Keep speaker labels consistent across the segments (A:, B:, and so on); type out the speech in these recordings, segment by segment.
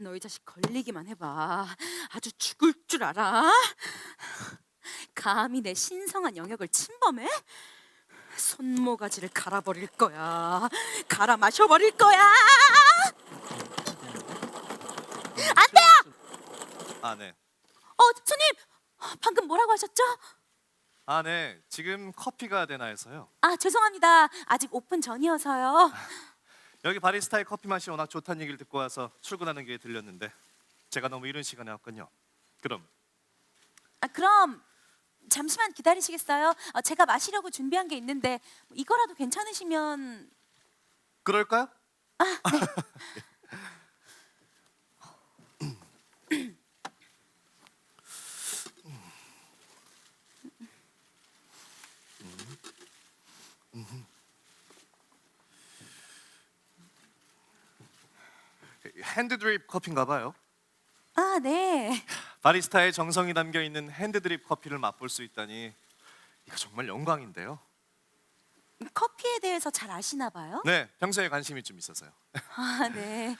A: 너이 자식 걸리기만 해봐. 아주 죽을 줄 알아. 감히 내 신성한 영역을 침범해? 손모가지를 갈아버릴 거야. 갈아 마셔버릴 거야. 안 돼요.
B: 아 네.
A: 어, 손님. 방금 뭐라고 하셨죠?
B: 아 네. 지금 커피가 되나 해서요.
A: 아, 죄송합니다. 아직 오픈 전이어서요.
B: 여기 바리스타의 커피 맛이 워낙 좋다는 얘기를 듣고 와서 출근하는 길에 들렸는데 제가 너무 이른 시간에 왔군요. 그럼
A: 아, 그럼 잠시만 기다리시겠어요? 어, 제가 마시려고 준비한 게 있는데 이거라도 괜찮으시면
B: 그럴까요? 핸드 드립 커피인가 봐요.
A: 아, 네.
B: 바리스타의 정성이 담겨 있는 핸드 드립 커피를 맛볼 수 있다니 이거 정말 영광인데요.
A: 커피에 대해서 잘 아시나 봐요?
B: 네, 평소에 관심이 좀 있어서요.
A: 아, 네.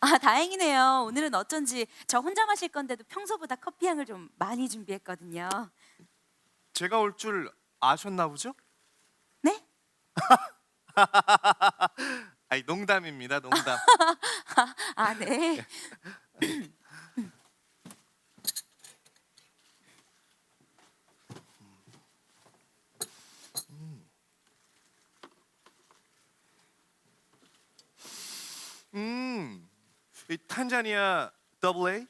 A: 아, 다행이네요. 오늘은 어쩐지 저 혼자 마실 건데도 평소보다 커피 향을 좀 많이 준비했거든요.
B: 제가 올 줄 아셨나 보죠?
A: 네?
B: 아니 농담입니다, 농담.
A: 아, 네.
B: 음, 이 탄자니아 더블 A?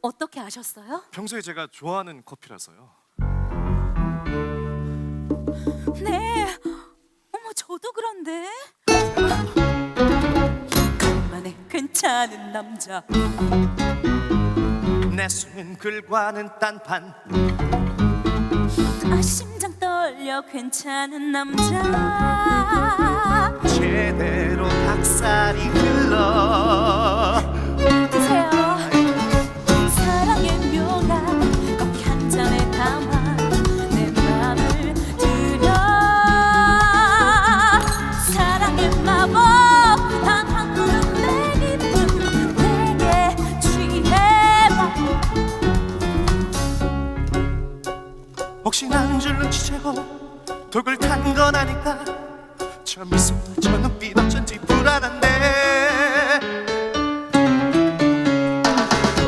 A: 어떻게 아셨어요?
B: 평소에 제가 좋아하는 커피라서요.
A: 네. 어머, 저도 그런데. 간만에 괜찮은 남자.
B: 내 손은 글과는 딴판.
A: 아, 심장 떨려 괜찮은 남자.
B: 제대로 닭살이 흘러. 혹시 난 줄로 지채고 독을 탄 건 아닐까? 저 미소, 저 눈빛 어쩐지 불안한데.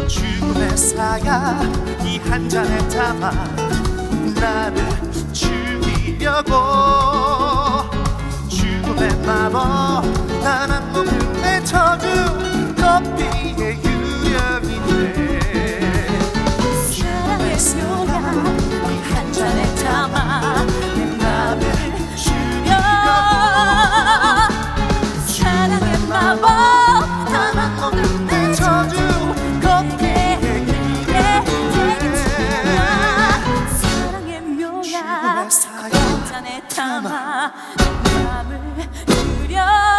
B: 죽음의 사야 이 한 잔에 담아 나를 죽이려고 마음을 주려